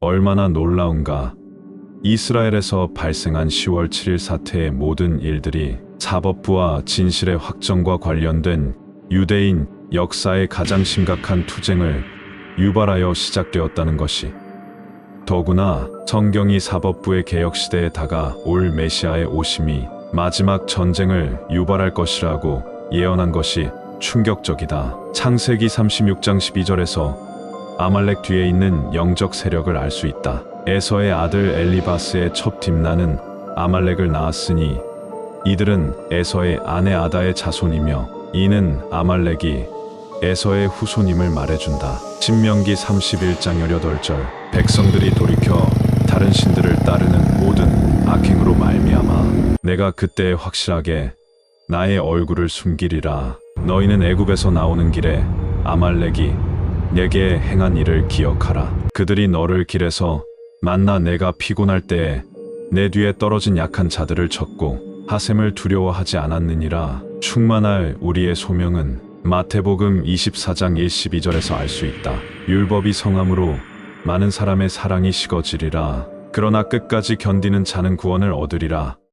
얼마나 놀라운가. 이스라엘에서 발생한 10월 7일 사태의 모든 일들이 사법부와 진실의 확정과 관련된 유대인 역사의 가장 심각한 투쟁을 유발하여 시작되었다는 것이 더구나 성경이 사법부의 개혁 시대에 다가올 메시아의 오심이 마지막 전쟁을 유발할 것이라고 예언한 것이 충격적이다. 창세기 36장 12절에서 아말렉 뒤에 있는 영적 세력을 알 수 있다. 에서의 아들 엘리바스의 첩 딥나는 아말렉을 낳았으니 이들은 에서의 아내 아다의 자손이며 이는 아말렉이 에서의 후손임을 말해준다. 신명기 31장 18절 백성들이 돌이켜 다른 신들을 따르는 모든 악행으로 말미암아 내가 그때 확실하게 나의 얼굴을 숨기리라. 너희는 애굽에서 나오는 길에 아말렉이 내게 행한 일을 기억하라. 그들이 너를 길에서 만나 내가 피곤할 때에 내 뒤에 떨어진 약한 자들을 쳤고 하셈을 두려워하지 않았느니라. 충만할 우리의 소명은 마태복음 24장 1 12절에서 알 수 있다. 율법이 성함으로 많은 사람의 사랑이 식어지리라. 그러나 끝까지 견디는 자는 구원을 얻으리라.